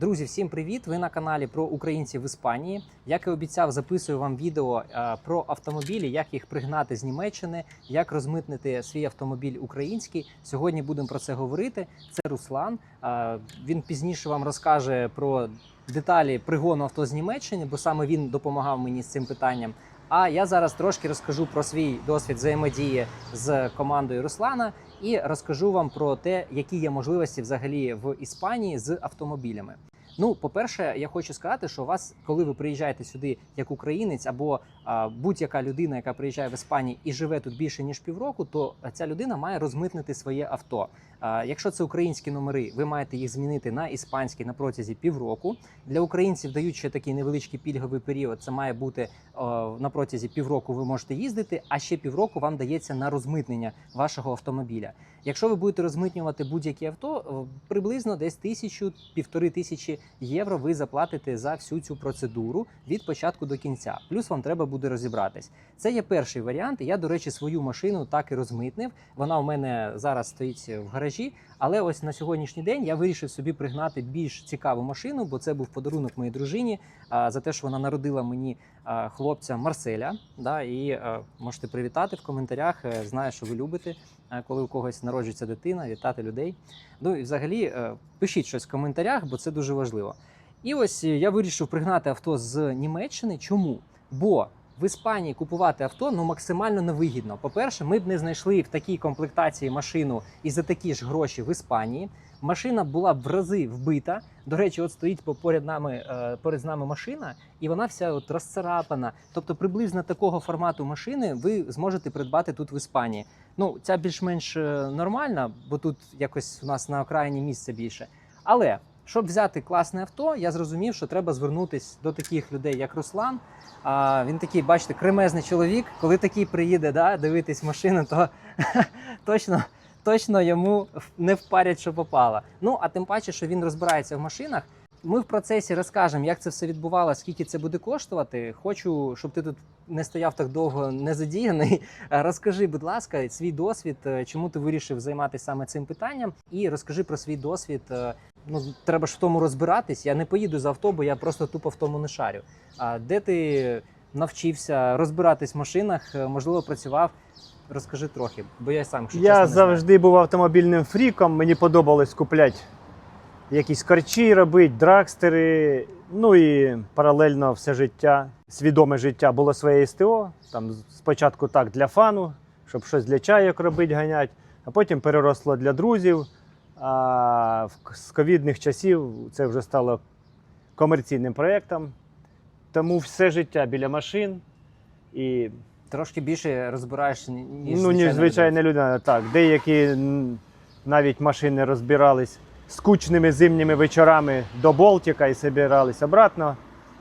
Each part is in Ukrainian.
Друзі, всім привіт! Ви на каналі про українців в Іспанії. Як і обіцяв, записую вам відео е, про автомобілі, як їх пригнати з Німеччини, як розмитнити свій автомобіль український. Сьогодні будемо про це говорити. Це Руслан. Е, Він пізніше вам розкаже про деталі пригону авто з Німеччини, бо саме він допомагав мені з цим питанням. А я зараз трошки розкажу про свій досвід взаємодії з командою Руслана і розкажу вам про те, які є можливості взагалі в Іспанії з автомобілями. Ну, по-перше, я хочу сказати, що у вас, коли ви приїжджаєте сюди як українець або будь-яка людина, яка приїжджає в Іспанію і живе тут більше ніж півроку, то ця людина має розмитнити своє авто. Якщо це українські номери, ви маєте їх змінити на іспанські на протязі півроку. Для українців дають ще такий невеличкий пільговий період. Це має бути на протязі півроку. Ви можете їздити, а ще півроку вам дається на розмитнення вашого автомобіля. Якщо ви будете розмитнювати будь-яке авто, приблизно десь тисячу півтори тисячі євро ви заплатите за всю цю процедуру від початку до кінця. Плюс вам треба буде розібратись. Це є перший варіант. Я, до речі, свою машину так і розмитнив. Вона у мене зараз стоїть в гаражі. Але ось на сьогоднішній день я вирішив собі пригнати більш цікаву машину, бо це був подарунок моїй дружині а, за те, що вона народила мені а, хлопця Марселя. Да, і а, можете привітати в коментарях. Е, Знаю, що ви любите, е, коли у когось народжується дитина, вітати людей. Ну і взагалі е, пишіть щось в коментарях, бо це дуже важливо. І ось е, я вирішив пригнати авто з Німеччини. Чому? Бо в Іспанії купувати авто ну максимально невигідно. По-перше, ми б не знайшли в такій комплектації машину і за такі ж гроші в Іспанії. Машина була б в рази вбита. До речі, от стоїть по- поряд нами е, поряд з нами машина, і вона вся от розцарапана. Тобто, приблизно такого формату машини ви зможете придбати тут в Іспанії. Ну, ця більш-менш е, нормальна, бо тут якось у нас на окраїні місця більше. Але щоб взяти класне авто, я зрозумів, що треба звернутися до таких людей, як Руслан. А, він такий, бачите, кремезний чоловік. Коли такий приїде да, дивитись машину, то точно, точно йому не впарять, що попало. Ну а тим паче, що він розбирається в машинах. Ми в процесі розкажемо, як це все відбувалося, скільки це буде коштувати. Хочу, щоб ти тут не стояв так довго не задіяний. Е, Розкажи, будь ласка, свій досвід, е, чому ти вирішив займатися саме цим питанням, і розкажи про свій досвід. е, Ну, треба ж в тому розбиратись. Я не поїду за авто, бо я просто тупо в тому не шарю. А де ти навчився розбиратись в машинах? Е, Можливо, працював. Розкажи трохи, бо я сам чесно, Я не знаю. завжди був автомобільним фріком. Мені подобалось купляти якісь карчі, робити, драгстери. Ну і паралельно все життя, свідоме життя було своє СТО. Там спочатку так для фану, щоб щось для чайок робити, ганять, а потім переросло для друзів. А з ковідних часів це вже стало комерційним проєктом. Тому все життя біля машин. І трошки більше розбираєш, ніж ну, ніж звичайна звичайна людина. Так, деякі навіть машини розбирались скучними зимніми вечорами до Болтика і збирались обратно.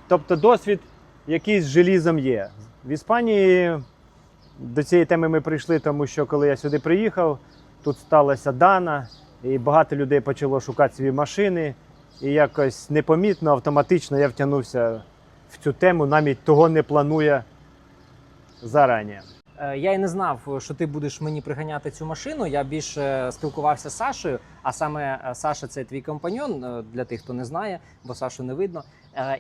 Тобто досвід якийсь з желізом є. В Іспанії до цієї теми ми прийшли, тому що коли я сюди приїхав, тут сталася дана, і багато людей почало шукати свої машини. І якось непомітно, автоматично я втягнувся в цю тему, навіть того не планує зарані. Е, Я й не знав, що ти будеш мені приганяти цю машину. Я більше спілкувався з Сашою, а саме е, Саша це твій компаньон е, для тих, хто не знає, бо Сашу не видно.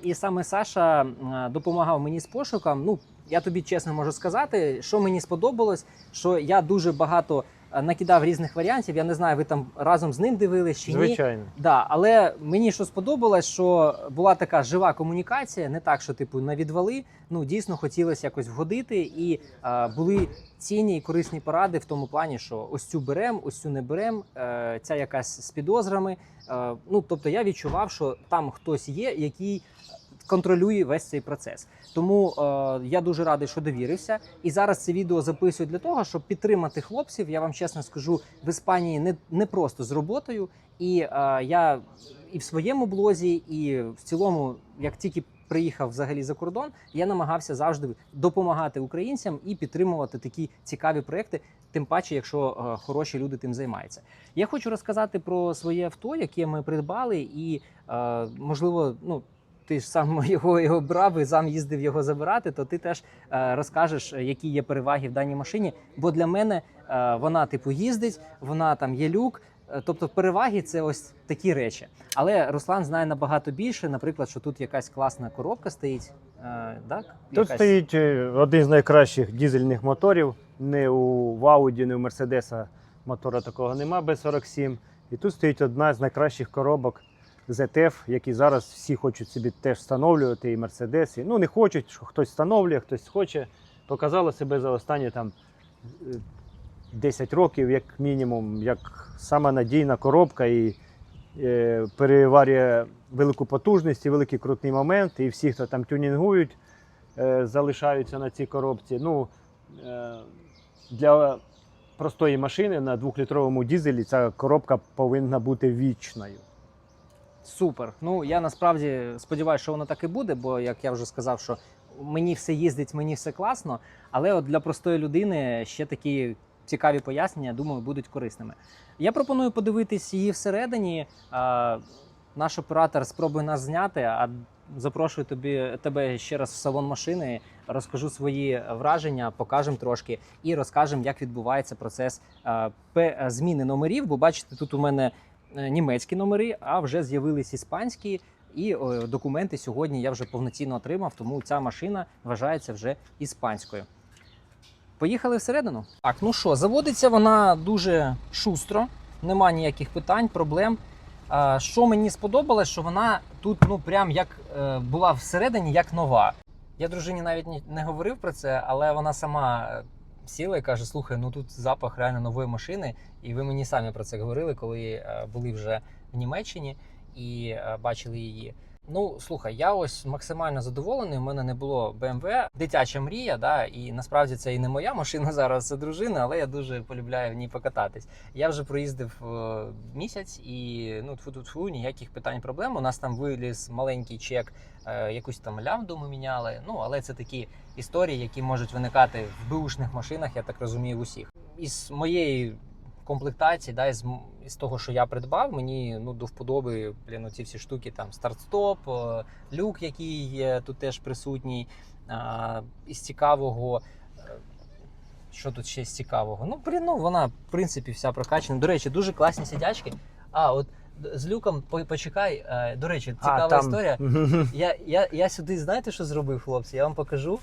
І саме Саша допомагав мені з пошуком. Ну, я тобі чесно можу сказати, що мені сподобалось, що я дуже багато накидав різних варіантів. Я не знаю, ви там разом з ним дивились чи ні. Звичайно. Да, але мені що сподобалось, що була така жива комунікація, не так, що типу на відвали. Ну дійсно хотілося якось вгодити, і е, були цінні і корисні поради в тому плані, що ось цю берем, ось цю не берем, е, ця якась з підозрами. Е, ну тобто я відчував, що там хтось є, який контролює весь цей процес. Тому е, я дуже радий, що довірився. І зараз це відео записую для того, щоб підтримати хлопців. Я вам чесно скажу, в Іспанії не, не просто з роботою. І е, я і в своєму блозі, і в цілому, як тільки приїхав взагалі за кордон, я намагався завжди допомагати українцям і підтримувати такі цікаві проекти. Тим паче, якщо е, хороші люди тим займаються. Я хочу розказати про своє авто, яке ми придбали, і е, можливо, ну ти ж сам його, його брав і сам їздив його забирати, то ти теж е, розкажеш, які є переваги в даній машині. Бо для мене е, вона, типу, їздить, вона там є люк. Е, Тобто переваги це ось такі речі. Але Руслан знає набагато більше. Наприклад, що тут якась класна коробка стоїть. Е, так? Тут Якась- стоїть е, один з найкращих дізельних моторів. Не у в Audi, не у Мерседеса мотора такого нема B47. І тут стоїть одна з найкращих коробок ZF, які зараз всі хочуть собі теж встановлювати, і Mercedes. І, Ну, не хочуть, що хтось встановлює, хтось хоче. Показала себе за останні там е, 10 років, як мінімум, як сама надійна коробка і е, переварює велику потужність і великий крутний момент. І всі, хто там тюнінгують, е, залишаються на цій коробці. Ну, е, для простої машини на двохлітровому дізелі ця коробка повинна бути вічною. Супер. Ну я насправді сподіваюся, що воно так і буде, бо як я вже сказав, що мені все їздить, мені все класно. Але от для простої людини ще такі цікаві пояснення, думаю, будуть корисними. Я пропоную подивитись її всередині. Наш оператор спробує нас зняти, а запрошую тобі тебе ще раз в салон машини. Розкажу свої враження, покажемо трошки і розкажемо, як відбувається процес зміни номерів. Бо бачите, тут у мене німецькі номери, а вже з'явились іспанські. І е, документи сьогодні я вже повноцінно отримав, тому ця машина вважається вже іспанською. Поїхали всередину. Так, ну що, заводиться вона дуже шустро, нема ніяких питань, проблем. Що мені сподобалось, що вона тут, ну прям як е, була всередині, як нова. Я дружині навіть не говорив про це, але вона сама е, сіла і каже: слухай, ну тут запах реально нової машини. І ви мені самі про це говорили, коли е, були вже в Німеччині і е, бачили її. Ну слухай, я ось максимально задоволений. У мене не було BMW, дитяча мрія, да, і насправді це і не моя машина зараз, це дружина, але я дуже полюбляю в ній покататись. Я вже проїздив е, місяць і ну тфу тфу ніяких питань проблем. У нас там виліз маленький чек, е, якусь там лямбду ми міняли. Ну але це такі історії, які можуть виникати в бушних машинах, я так розумію, в усіх. Із моєї комплектації, да, із, із того, що я придбав, мені ну до вподоби блін, ці всі штуки, там старт-стоп, е, люк, який є тут теж присутній. А, із цікавого. е, Що тут ще з цікавого? Ну, блін, ну вона, в принципі, вся прокачана. До речі, дуже класні сидячки. А, от з люком почекай. е, До речі, цікава історія. Я, я, я сюди, знаєте, що зробив, хлопці? Я вам покажу.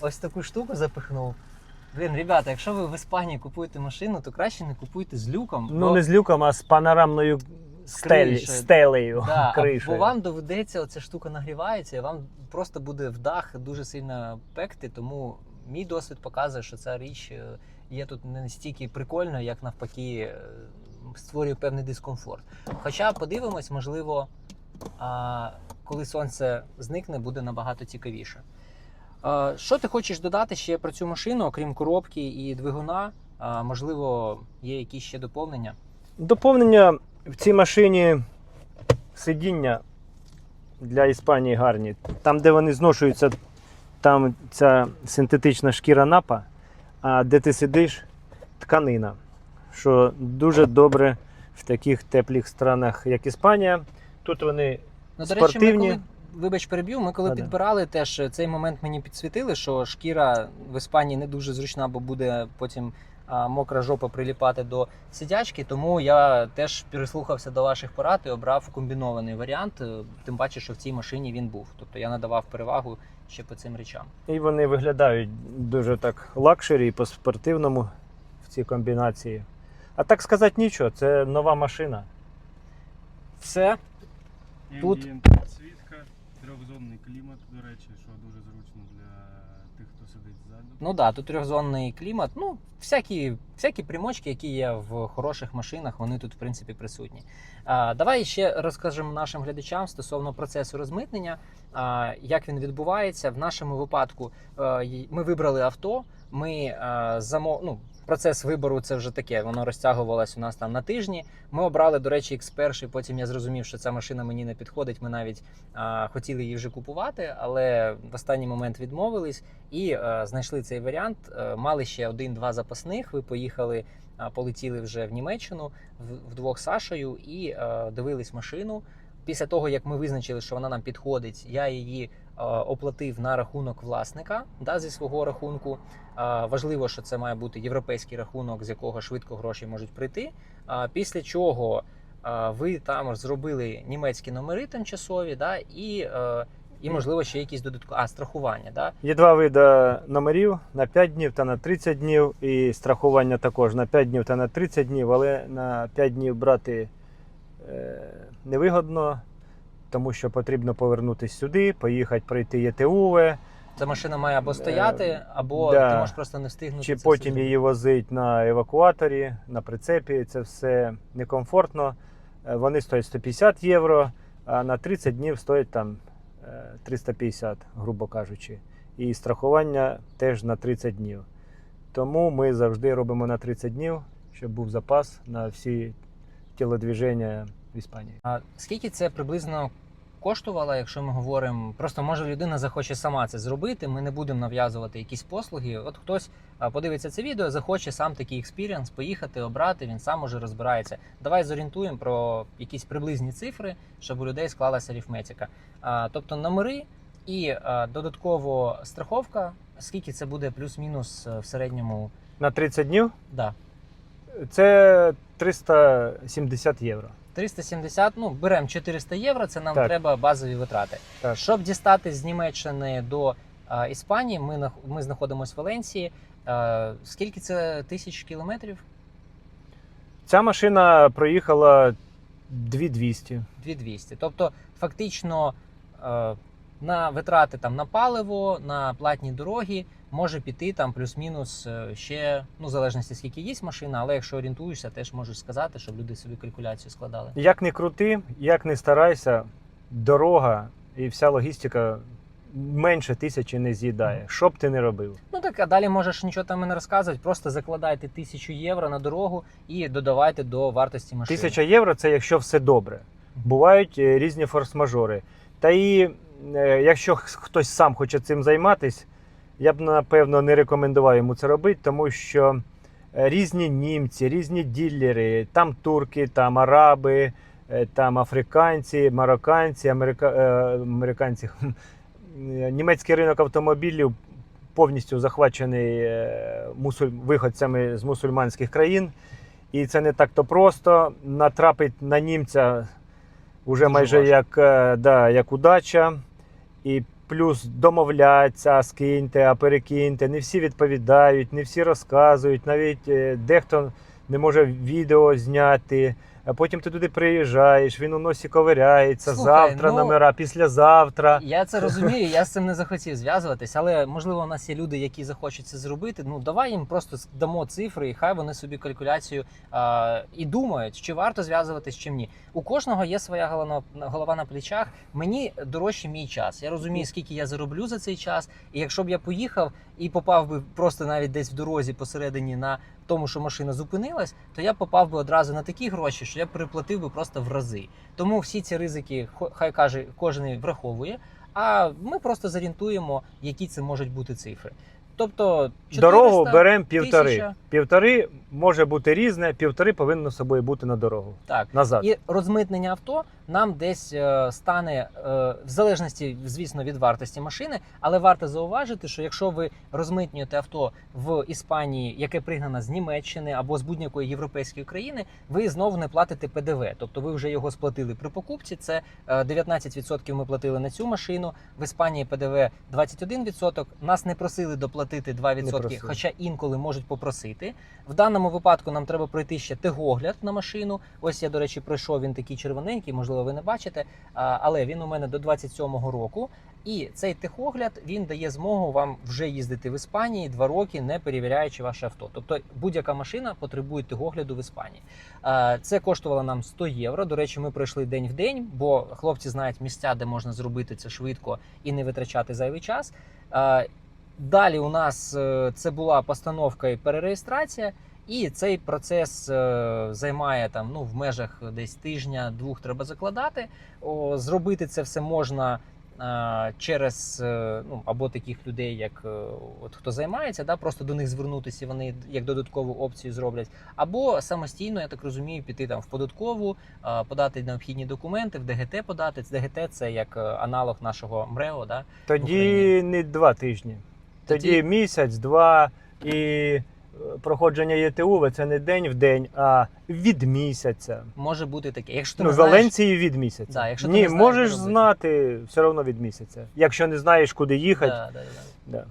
Ось таку штуку запихнув. Блін, ребята, якщо ви в Іспанії купуєте машину, то краще не купуйте з люком. Ну, бо, не з люком, а з панорамною стелі, кришею. стелею. да, кришею. бо вам доведеться, оця штука нагрівається, і вам просто буде в дах дуже сильно пекти. Тому мій досвід показує, що ця річ е, є тут не настільки прикольною, як навпаки, е, створює певний дискомфорт. Хоча подивимось, можливо, а, коли сонце зникне, буде набагато цікавіше. Що ти хочеш додати ще про цю машину, окрім коробки і двигуна? Можливо, є якісь ще доповнення? Доповнення в цій машині сидіння для Іспанії гарні. Там, де вони зношуються, там ця синтетична шкіра напа, а де ти сидиш, тканина. Що дуже добре в таких теплих странах, як Іспанія. Тут вони Ну, до речі, ми Спортивні. коли, вибач, переб'ю, ми коли Да-да. підбирали, теж цей момент мені підсвітили, що шкіра в Іспанії не дуже зручна, бо буде потім а, мокра жопа приліпати до сидячки. Тому я теж прислухався до ваших порад і обрав комбінований варіант. е, Тим паче, що в цій машині він був. Тобто я надавав перевагу ще по цим речам. І вони виглядають дуже так лакшері і по-спортивному в цій комбінації. А так сказати нічого, це нова машина. Все. Тут- трьохзонний клімат, до речі, що дуже зручно для тих, хто сидить ззаду. Ну да, тут трьохзонний клімат. Ну, всякі, всякі примочки, які є в хороших машинах, вони тут в принципі присутні. А, давай ще розкажемо нашим глядачам стосовно процесу розмитнення, а, як він відбувається. В нашому випадку е, й- ми вибрали авто. Ми е, замо... ну, процес вибору це вже таке. Воно розтягувалось у нас там на тижні. Ми обрали, до речі, X1, Потім я зрозумів, що ця машина мені не підходить. Ми навіть а, хотіли її вже купувати, але в останній момент відмовились і е, знайшли цей варіант. Е, мали ще один-два запасних. Ви поїхали, е, полетіли вже в Німеччину вдвох з Сашею і е, дивились машину. Після того, як ми визначили, що вона нам підходить, я її оплатив на рахунок власника да, зі свого рахунку. Е, важливо, що це має бути європейський рахунок, з якого швидко гроші можуть прийти. Після чого е, ви там зробили німецькі номери тимчасові, да, і, е, і можливо ще якісь додаткові а, страхування. Да? Є два види номерів на 5 днів та на 30 днів, і страхування також на 5 днів та на 30 днів, але на 5 днів брати е, невигодно, тому що потрібно повернутися сюди, поїхати пройти ЄТУВ, Ця машина має або стояти, або Е, да. ти можеш просто не встигнути. чи це потім все її возить на евакуаторі, на прицепі. Це все некомфортно. Е, Вони стоять 150 євро, а на 30 днів стоять там е, 350, грубо кажучи. І страхування теж на 30 днів. Тому ми завжди робимо на 30 днів, щоб був запас на всі тілодвіження в Іспанії. А скільки це приблизно коштувало, якщо ми говоримо, просто може людина захоче сама це зробити. Ми не будемо нав'язувати якісь послуги. От хтось подивиться це відео, захоче сам такий експірієнс поїхати, обрати. Він сам уже розбирається. Давай зорієнтуємо про якісь приблизні цифри, щоб у людей склалася арифметика. А, тобто номери і а, додатково страховка. Скільки це буде плюс-мінус е, в середньому? На 30 днів Да. це 370 євро. 370, ну беремо 400 євро. Це нам Так. треба базові витрати. Так. Щоб дістати з Німеччини до а, Іспанії, ми ми знаходимося в Валенції. А, скільки це тисяч кілометрів? Ця машина проїхала 2200. 2200. Тобто, фактично е, на витрати там на паливо, на платні дороги може піти там плюс-мінус е, ще, ну в залежності скільки є машина, але якщо орієнтуєшся, теж можеш сказати, щоб люди собі калькуляцію складали. Як не крути, як не старайся, дорога і вся логістика менше тисячі не з'їдає. Що б ти не робив? Ну так, а далі можеш нічого там і не розказувати, просто закладайте тисячу євро на дорогу і додавайте до вартості машини. Тисяча євро це якщо все добре. Бувають е, різні форс-мажори. Та і якщо хтось сам хоче цим займатися, я б напевно не рекомендував йому це робити, тому що е, різні німці, різні ділери, там турки, там араби, е, там африканці, марокканці, америка... е, американці. е, Німецький ринок автомобілів повністю захвачений е, мусуль... виходцями з мусульманських країн. І це не так-то просто. Натрапить на німця вже майже важко. як, е, да, як удача. І плюс домовляться, скиньте, а перекиньте. Не всі відповідають, не всі розказують. Навіть е, дехто не може відео зняти. А потім ти туди приїжджаєш, він у носі ковиряється. Слухай, завтра ну- номера, післязавтра. Я це розумію, я з цим не захотів зв'язуватись, але можливо у нас є люди, які захочуть це зробити. Ну давай їм просто дамо цифри, і хай вони собі калькуляцію а, і думають, чи варто зв'язуватись, чим ні. У кожного є своя голова, голова на плечах. Мені дорожче мій час. Я розумію, скільки я зароблю за цей час. І якщо б я поїхав і попав би просто навіть десь в дорозі посередині на тому, що машина зупинилась, то я попав би одразу на такі гроші, що я переплатив би просто в рази. Тому всі ці ризики, хай каже, кожен враховує. А ми просто зорієнтуємо, які це можуть бути цифри. Тобто 400, Дорогу беремо півтори. 1000. Півтори може бути різне, півтори повинно з собою бути на дорогу. Так. Назад. І розмитнення авто нам десь е, стане е, в залежності, звісно, від вартості машини, але варто зауважити, що якщо ви розмитнюєте авто в Іспанії, яке пригнано з Німеччини або з будь-якої європейської країни, ви знову не платите ПДВ. Тобто ви вже його сплатили при покупці. Це е, 19% ми платили на цю машину. В Іспанії ПДВ 21%. Нас не просили доплатити 2%, просили. хоча інколи можуть попросити. В даному випадку нам треба пройти ще тегогляд на машину. Ось я, до речі, пройшов він такий червоненький, можливо, ви не бачите. Але він у мене до 27-го року. І цей техогляд він дає змогу вам вже їздити в Іспанії два роки, не перевіряючи ваше авто. Тобто будь-яка машина потребує техогляду в Іспанії. Це коштувало нам 100 євро. До речі, ми пройшли день в день, бо хлопці знають місця, де можна зробити це швидко і не витрачати зайвий час. Далі у нас е, це була постановка і перереєстрація. І цей процес е, займає там ну в межах десь тижня-двох треба закладати. О, зробити це все можна е, через ну або таких людей, як от хто займається, да, просто до них звернутися, вони як додаткову опцію зроблять, або самостійно, я так розумію, піти там в податкову, подати необхідні документи, в ДГТ подати. ДГТ це як аналог нашого МРЕО, да? Тоді не два тижні. Тоді, Тоді- місяць, два і е, проходження ЄТУ це не день в день, а від місяця. може бути таке. Якщо ти Ну, не знаєш, Валенції від місяця. Да, якщо ти Ні, не знаєш, можеш робити. знати все одно від місяця. Якщо не знаєш, куди їхати. да, да, да. Да.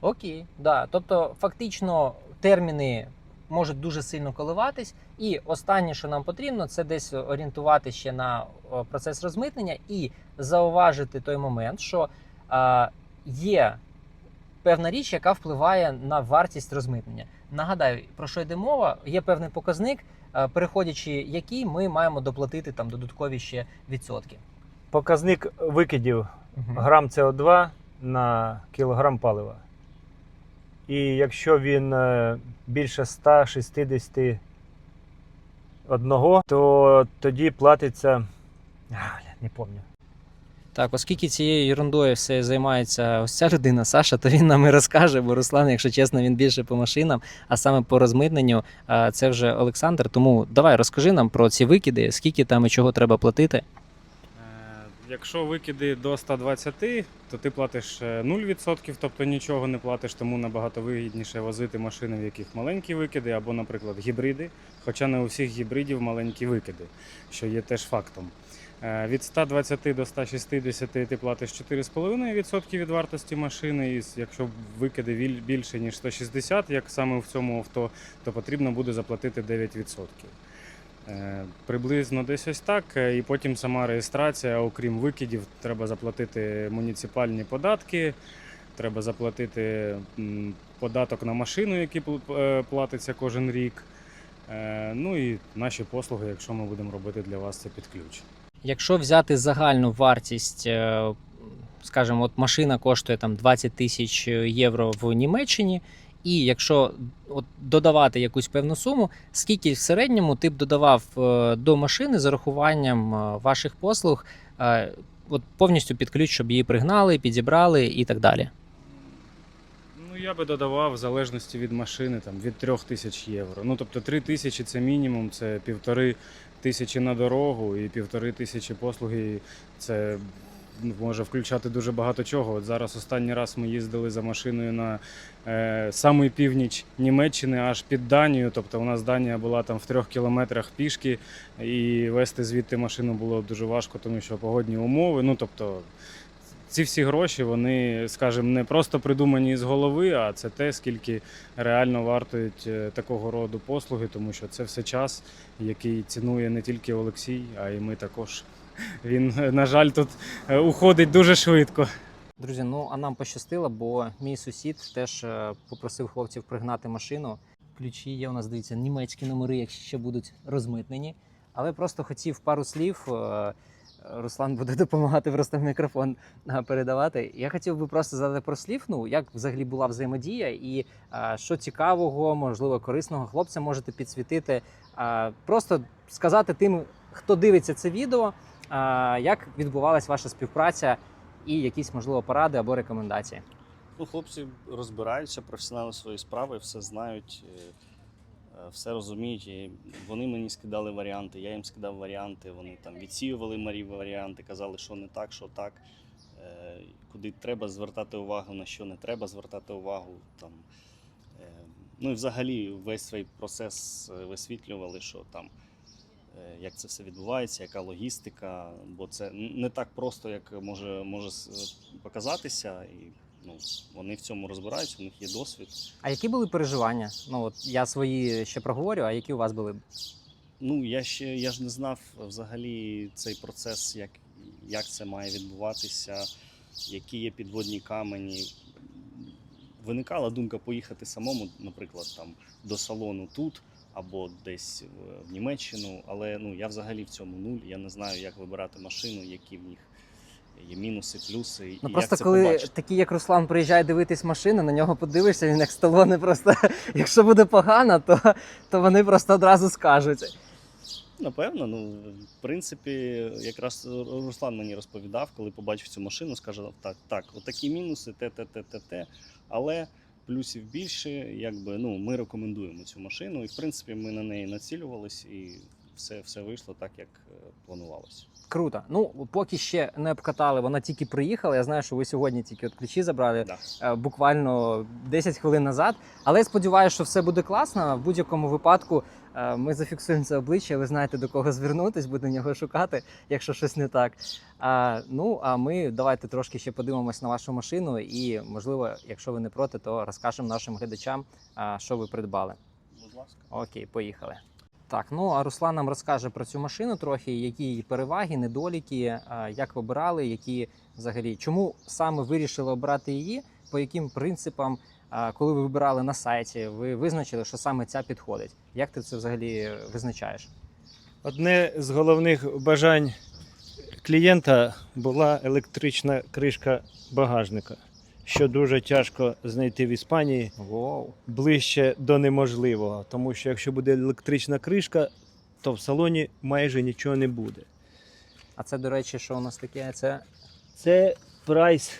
Окей, да. Тобто, фактично, терміни можуть дуже сильно коливатись. І останнє, що нам потрібно, це десь орієнтувати ще на процес розмитнення і зауважити той момент, що е, є певна річ, яка впливає на вартість розмитнення. Нагадаю, про що йде мова? Є певний показник, е, переходячи який ми маємо доплатити там додаткові ще відсотки. Показник викидів грам СО2 на кілограм палива. І якщо він е, більше 161, то тоді платиться. А, не пам'ятаю. Так, оскільки цією ерундою все займається ось ця людина, Саша, то він нам і розкаже, бо Руслан, якщо чесно, він більше по машинам, а саме по розмитненню, це вже Олександр. Тому давай розкажи нам про ці викиди, скільки там і чого треба платити. Е, Якщо викиди до 120, то ти платиш е, 0%, тобто нічого не платиш, тому набагато вигідніше возити машини, в яких маленькі викиди, або, наприклад, гібриди. Хоча не у всіх гібридів маленькі викиди, що є теж фактом. Е, Від 120 до 160 ти платиш 4,5% від вартості машини. І якщо викиди більше ніж 160, як саме в цьому авто, то потрібно буде заплатити 9%. Е, Приблизно десь ось так. Е, І потім сама реєстрація, окрім викидів, треба заплатити муніципальні податки, треба заплатити податок на машину, який платиться кожен рік. Ну і наші послуги, якщо ми будемо робити для вас це під ключ. Якщо взяти загальну вартість, е, скажімо, от машина коштує там 20 тисяч євро в Німеччині, і якщо от додавати якусь певну суму, скільки в середньому ти б додавав е, до машини з урахуванням е, ваших послуг, от повністю під ключ, щоб її пригнали, підібрали і так далі. Ну, я би додавав в залежності від машини там, від 3 тисяч євро. Ну, тобто 3 тисячі це мінімум, це півтори тисячі на дорогу і півтори тисячі послуги. Це може включати дуже багато чого. От зараз останній раз ми їздили за машиною на е, самий північ Німеччини, аж під Данію. Тобто у нас Данія була там в трьох кілометрах пішки, і вести звідти машину було дуже важко, тому що погодні умови. Ну тобто ці всі гроші, вони, скажімо, не просто придумані з голови, а це те, скільки реально вартують е, такого роду послуги, тому що це все час, який цінує не тільки Олексій, а й ми також. Він, на жаль, тут е, уходить дуже швидко. Друзі, ну а нам пощастило, бо мій сусід теж е, попросив хлопців пригнати машину. Ключі є у нас, дивіться, німецькі номери, якщо ще будуть розмитнені. Але просто хотів пару слів. Руслан буде допомагати просто мікрофон передавати. Я хотів би просто задати про слів. Ну як взагалі була взаємодія, і е, що цікавого, можливо, корисного хлопця можете підсвітити. Е, Просто сказати тим, хто дивиться це відео, е, як відбувалась ваша співпраця і якісь можливо поради або рекомендації. Ну, хлопці розбираються, професіонали своєї справи, все знають, е, все розуміють. І вони мені скидали варіанти, я їм скидав варіанти. Вони там відсіювали мої варіанти, казали, що не так, що так, е, куди треба звертати увагу, на що не треба звертати увагу. Там, е, ну і взагалі весь свій процес е, висвітлювали, що там. е, Як це все відбувається, яка логістика, бо це не так просто, як може, може показатися. І ну, вони в цьому розбираються, у них є досвід. А які були переживання? Ну от я свої ще проговорю, а які у вас були? Ну, я ще я ж не знав взагалі цей процес, як, як це має відбуватися, які є підводні камені. Виникала думка поїхати самому, наприклад, там до салону тут або десь в- Німеччину, але ну, я взагалі в цьому нуль. Я не знаю, як вибирати машину, які в них є мінуси, плюси. і Ну як просто це коли побачити. такий, як Руслан, приїжджає дивитись машину, на нього подивишся, він як сталоне просто. Якщо буде погано, то, то вони просто одразу скажуть. Напевно, ну в принципі, якраз Руслан мені розповідав, коли побачив цю машину, скаже: так, так, отакі мінуси, те, те, те, те, те. Але плюсів більше, якби ну ми рекомендуємо цю машину, і в принципі ми на неї націлювались, і все, все вийшло так, як е, планувалося. Круто. Ну, поки ще не обкатали, вона тільки приїхала. Я знаю, що ви сьогодні тільки от ключі забрали Да. е, буквально 10 хвилин назад. Але я сподіваюся, що все буде класно. В будь-якому випадку е, ми зафіксуємо це обличчя. Ви знаєте до кого звернутись, будемо його шукати, якщо щось не так. А, ну а ми давайте трошки ще подивимось на вашу машину, і можливо, якщо ви не проти, то розкажемо нашим глядачам, що ви придбали. Будь ласка. Окей, поїхали. Так, ну а Руслан нам розкаже про цю машину трохи, які її переваги, недоліки, як обирали, які взагалі, чому саме вирішили обрати її, по яким принципам, коли ви вибирали на сайті, ви визначили, що саме ця підходить. Як ти це взагалі визначаєш? Одне з головних бажань клієнта була електрична кришка багажника, що дуже тяжко знайти в Іспанії ближче до неможливого. Тому що якщо буде електрична кришка, то в салоні майже нічого не буде. А це, до речі, що у нас таке? Це Це прайс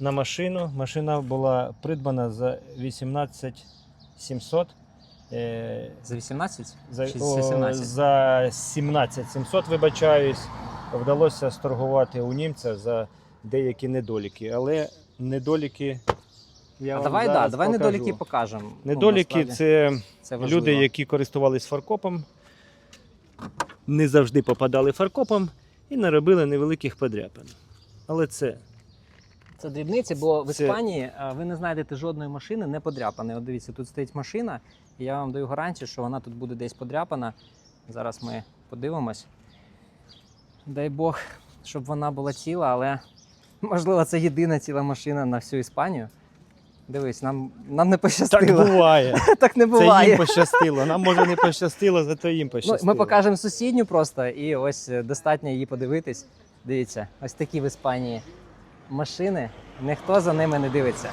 на машину. Машина була придбана за 18 700. Е, за 18? За, Чи о, за 17? за 17 700, вибачаюсь, вдалося сторгувати у німця за деякі недоліки. Але недоліки. Я А давай, да, давай покажу. недоліки покажемо. Ну, Недоліки насправді, це це важливо. люди, які користувались фаркопом, не завжди попадали фаркопом і наробили невеликих подряпин. Але це Це дрібниці, бо в Іспанії а, ви не знайдете жодної машини не подряпаної. От дивіться, тут стоїть машина, і я вам даю гарантію, що вона тут буде десь подряпана. Зараз ми подивимось. Дай Бог, щоб вона була ціла, але можливо це єдина ціла машина на всю Іспанію. Дивись, нам, нам не так пощастило. буває. Так не Це буває. їм пощастило. Нам може не пощастило, зато їм Ну, пощастило. ми покажемо сусідню просто, і ось е, достатньо її подивитись. Дивіться, ось такі в Іспанії машини, ніхто за ними не дивиться.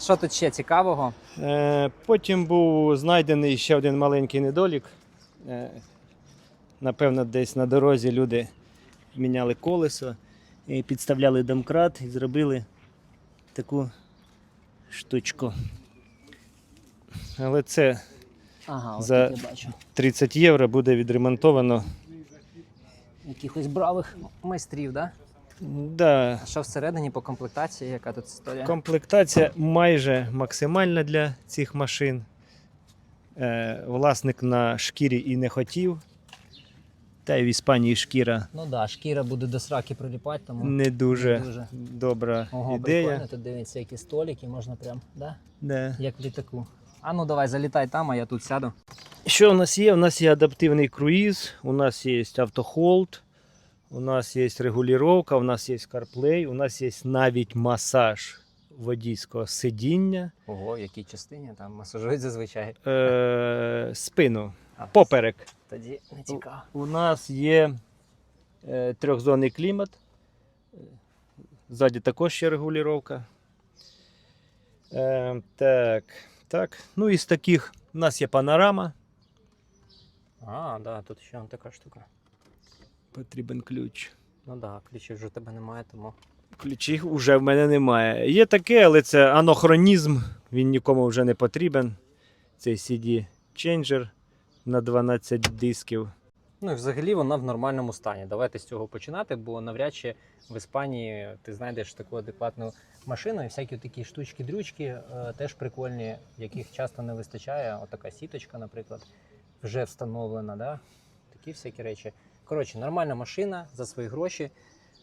Що тут ще цікавого? Е, Потім був знайдений ще один маленький недолік. Е, Напевно, десь на дорозі люди міняли колесо підставляли домкрат і зробили таку штучку. Але це Ага, За- я бачу. 30 євро буде відремонтовано. Якихось бравих майстрів, да? Да, А що всередині по комплектації, яка тут історія? комплектація майже максимальна для цих машин. Е, Власник на шкірі і не хотів. Та й в Іспанії шкіра Ну так, да, шкіра буде до сраки приліпати, тому не дуже, не дуже. добра Ого, ідея. прикольно, тут дивіться, які столики, можна прям, да? Да. як в літаку. А ну давай, залітай там, а я тут сяду. Що у нас є? У нас є адаптивний круїз, у нас є автохолд, у нас є регулювання, у нас є CarPlay, у нас є навіть масаж водійського сидіння, Ого, в якій частині там масажують зазвичай. е- спину, поперек. Тоді не цікаво. У нас є е, трьохзонний клімат. Ззаді також є регулювання. Е, так, так. Ну, із таких у нас є панорама. А, да, тут ще така штука. Потрібен ключ. Ну да, ключів вже в тебе немає, тому. Ключів вже в мене немає. Є таке, але це анахронізм. Він нікому вже не потрібен. Цей CD Changer на 12 дисків. Ну і взагалі вона в нормальному стані. Давайте з цього починати, бо навряд чи в Іспанії ти знайдеш таку адекватну машину, і всякі такі штучки-дрючки е, теж прикольні, яких часто не вистачає. Отака сіточка, наприклад, вже встановлена. Да? Такі всякі речі. Коротше, нормальна машина за свої гроші.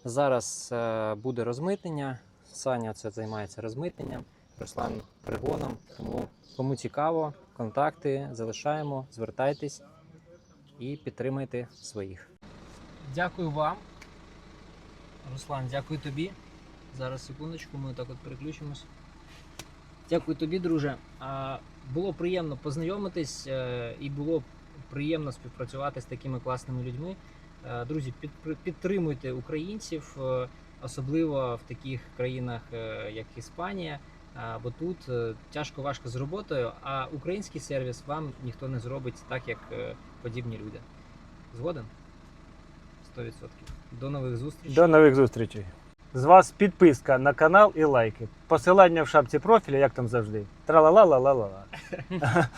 Зараз е, буде розмитнення. Саня це займається розмитненням, Руслан пригоном. Тому кому цікаво, контакти залишаємо, звертайтесь і підтримайте своїх. Дякую вам. Руслан, дякую тобі. Зараз секундочку, ми так от переключимось. Дякую тобі, друже. Було приємно познайомитись е, і було приємно співпрацювати з такими класними людьми. Е, Друзі, підтримуйте українців, е, особливо в таких країнах, як Іспанія. Бо тут е, тяжко важко з роботою, а український сервіс вам ніхто не зробить так, як е, подібні люди. Згоден? 100%. До нових зустрічей. До нових зустрічей. З вас підписка на канал і лайки. Посилання в шапці профіля, як там завжди. Тра-ла-ла-ла-ла-ла.